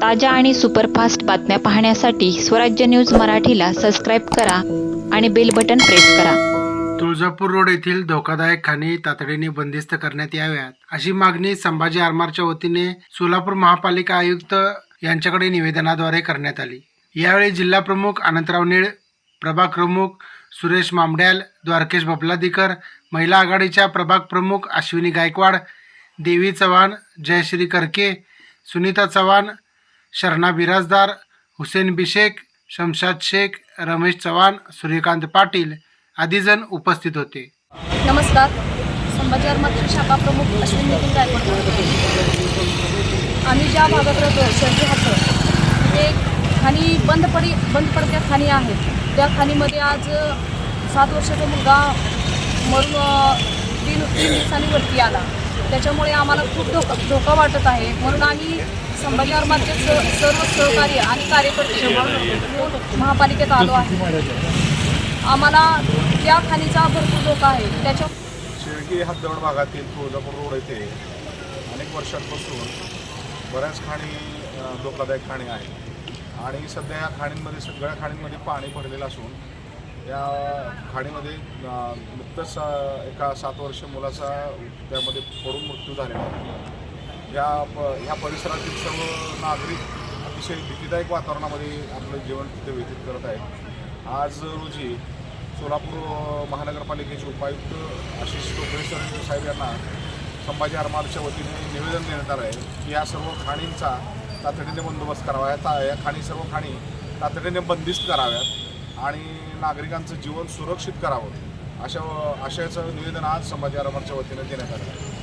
ताज्या आणि सुपरफास्ट बातम्या पाहण्यासाठी स्वराज्य न्यूज मराठीला सबस्क्राईब करा आणि बेल बटन प्रेस करा. तुळजापूर रोड येथील धोकादायक खाणी तातडीने बंदिस्त करण्यात याव्यात अशी मागणी संभाजी आरमारच्या वतीने सोलापूर महापालिका आयुक्त यांच्याकडे निवेदनाद्वारे करण्यात आली. यावेळी जिल्हा प्रमुख अनंतराव निळ प्रभाग प्रमुख सुरेश मामड्याल द्वारकेश बबलादिकर महिला आघाडीच्या प्रभाग प्रमुख अश्विनी गायकवाड देवी चव्हाण जयश्री करके सुनीता चव्हाण शरणा बिराजदार हुसेन बिशेख शमशाद शेख रमेश चव्हाण सूर्यकांत पाटील आदी जण उपस्थित होते. नमस्कार. संभाजी आरमारचे शाखा प्रमुख अश्विन नितीन गायकवाड आम्ही ज्या भागात राहतो शेवटी हातं ते खाणी बंद पडी बंद पडत्या खाणी आहेत. त्या खाणीमध्ये आज सात वर्षाचा मुलगा मरून तीन तीन दिवसांनी वरती आला. त्याच्यामुळे आम्हाला खूप धोका धोका वाटत आहे. म्हणून आम्ही संभाजी आरमारचे स सर्व सहकार्य आणि कार्यकर्ते महापालिकेत आलो आहे. आम्हाला त्या खाणीचा भरपूर धोका आहे. त्याच्या शेळकी हद्दवड भागातील तुळजापूर रोड येथे अनेक वर्षांपासून बऱ्याच खाणी धोकादायक खाणी आहेत. आणि सध्या या खाणींमध्ये सगळ्या खाणींमध्ये पाणी भरलेलं असून या खाणीमध्ये नुकतंच एका सात वर्ष मुलाचा त्यामध्ये पडून मृत्यू झालेला आहे. या प ह्या परिसरातील सर्व नागरिक अतिशय भीतीदायक वातावरणामध्ये आपलं जीवन तिथे व्यतीत करत आहेत. आज रोजी सोलापूर महानगरपालिकेचे उपायुक्त आशिष टोपरे साहेब यांना संभाजी आरमारच्या वतीने निवेदन देण्यात आलं आहे की या सर्व खाणींचा तातडीने बंदोबस्त करावा. ता- या खाणी सर्व खाणी तातडीने बंदिस्त कराव्यात. आणि नागरिकांचं जीवन सुरक्षित करावं अशा आशयाचं निवेदन आज संभाजी आरमारच्या वतीनं देण्यात आलं आहे.